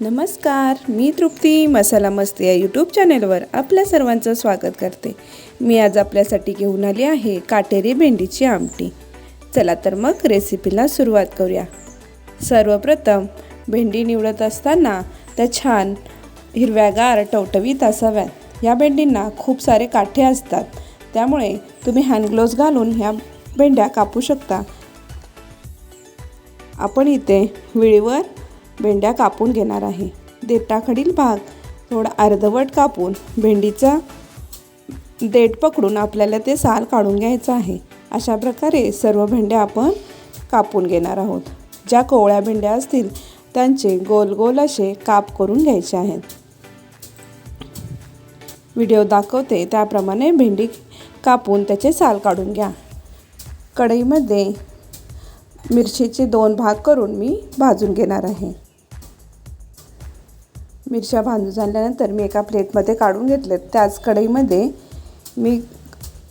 नमस्कार मी तृप्ती मसाला मस्ती या यूट्यूब चॅनेलवर आपल्या सर्वांचं स्वागत करते. मी आज आपल्यासाठी घेऊन आली आहे काटेरी भेंडीची आमटी. चला तर मग रेसिपीला सुरुवात करूया. सर्वप्रथम भेंडी निवडत असताना त्या छान हिरव्यागार टवटवीत असाव्यात. या भेंडींना खूप सारे काठे असतात. त्यामुळे तुम्ही हँडग्लोव्ज घालून ह्या भेंड्या कापू शकता. आपण इथे विळीवर भेंड्या कापून घेणार आहे. देठाकडील भाग थोडा अर्धवट कापून भेंडीचा देठ पकडून आपल्याला ते साल काढून घ्यायचं आहे. अशा प्रकारे सर्व भेंड्या आपण कापून घेणार आहोत. ज्या कोवळ्या भेंड्या असतील त्यांचे गोल गोल असे काप करून घ्यायचे आहेत. व्हिडिओ दाखवते त्याप्रमाणे भेंडी कापून त्याचे साल काढून घ्या. कढईमध्ये मिरचीचे दोन भाग करून मी भाजून घेणार आहे. मिरच्या भाजून झाल्यानंतर मी एका प्लेटमध्ये काढून घेतलेत. त्याच कढईमध्ये मी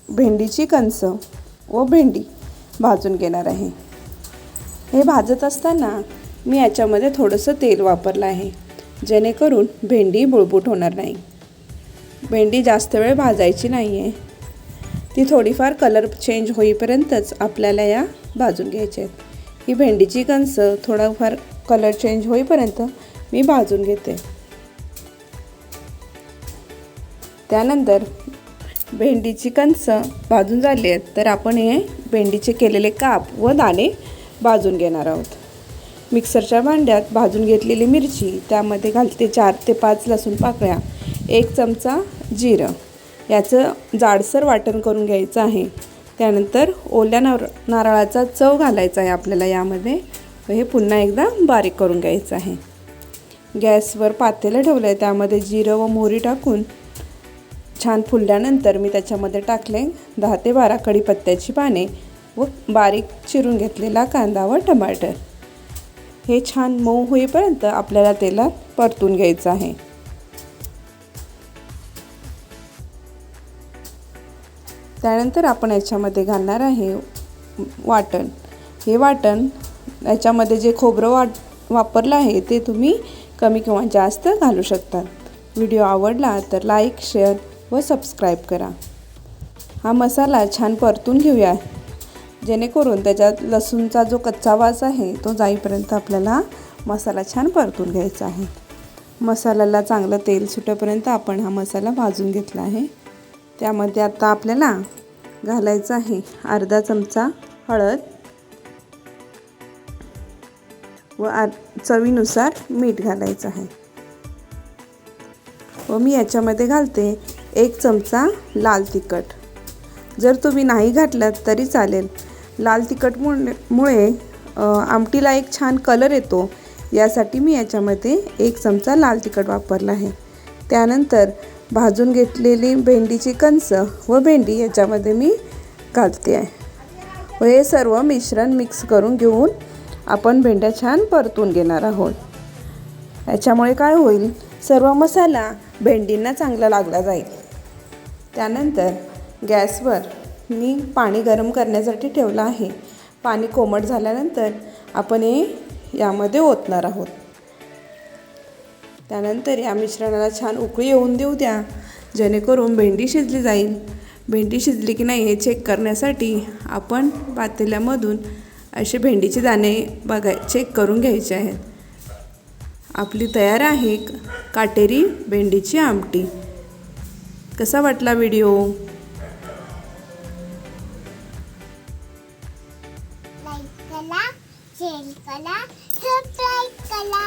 भेंडीची कणसं व भेंडी भाजून घेणार आहे. हे भाजत असताना मी याच्यामध्ये थोडंसं तेल वापरलं आहे जेणेकरून भेंडी बुळबुट होणार नाही. भेंडी जास्त वेळ भाजायची नाही आहे ती थोडीफार कलर चेंज होईपर्यंतच आपल्याला या भाजून घ्यायच्या आहेत. ही भेंडीची कणसं थोडाफार कलर चेंज होईपर्यंत मी भाजून घेते. त्यानंतर भेंडीची कणसं भाजून झाली आहेत तर आपण हे भेंडीचे केलेले काप व दाणे भाजून घेणार आहोत. मिक्सरच्या भांड्यात भाजून घेतलेली मिरची त्यामध्ये घालते चार ते पाच लसूण पाकळ्या एक चमचा जिरं. याचं जाडसर वाटण करून घ्यायचं आहे. त्यानंतर ओल्या नार नारळाचा चव घालायचा आहे आपल्याला यामध्ये. व हे पुन्हा एकदा बारीक करून घ्यायचं आहे. गॅसवर पातेलं ठेवलं आहे त्यामध्ये जिरं व मोहरी टाकून छान फुलल्यानंतर मी त्याच्यामध्ये टाकले दहा ते बारा कढीपत्त्याची पाने व बारीक चिरून घेतलेला कांदा व टमाटर. हे छान मऊ होईपर्यंत आपल्याला तेलात परतून घ्यायचं आहे. त्यानंतर आपण याच्यामध्ये घालणार आहे वाटण. हे वाटण याच्यामध्ये जे खोबरं वाट वापरलं आहे ते तुम्ही कमी किंवा जास्त घालू शकता. व्हिडिओ आवडला तर लाईक शेअर व सबस्क्राईब करा. हा मसाला छान परतून घेऊया. जेणेकरून त्याच्यात लसूणचा जो कच्चा वास आहे तो जाईपर्यंत आपल्याला मसाला छान परतून घ्यायचा आहे. मसाल्याला चांगलं तेल सुटेपर्यंत आपण हा मसाला भाजून घेतला आहे. त्यामध्ये आता आपल्याला घालायचं आहे अर्धा चमचा हळद व आर चवीनुसार मीठ घालायचं आहे. व मी याच्यामध्ये घालते एक चमचा लाल तिखट. जर तुम्ही नाही घातलात तरी चालेल. लाल तिखटमुळे मुळे आमटीला एक छान कलर येतो. यासाठी मी याच्यामध्ये एक चमचा लाल तिखट वापरला आहे. त्यानंतर भाजून घेतलेली भेंडीची कणस व भेंडी याच्यामध्ये मी घालते आहे. व हे सर्व मिश्रण मिक्स करून घेऊन आपण भेंड्या छान परतून घेणार आहोत. याच्यामुळे काय होईल? सर्व मसाला भेंडींना चांगला लागला जाईल. त्यानंतर गॅसवर मी पाणी गरम करण्यासाठी ठेवलं आहे. पाणी कोमट झाल्यानंतर आपण हे यामध्ये ओतणार आहोत. त्यानंतर या मिश्रणाला छान उकळी येऊन देऊ द्या. जेणेकरून भेंडी शिजली जाईल. भेंडी शिजली की नाही हे चेक करण्यासाठी आपण पातेल्यामधून असे भेंडीचे दाणे बघाय चेक करून घ्यायचे आहेत. आपली तयार आहे काटेरी भेंडीची आमटी. कसा वाटला व्हिडिओ लाईक करा शेअर करा सबस्क्राईब करा.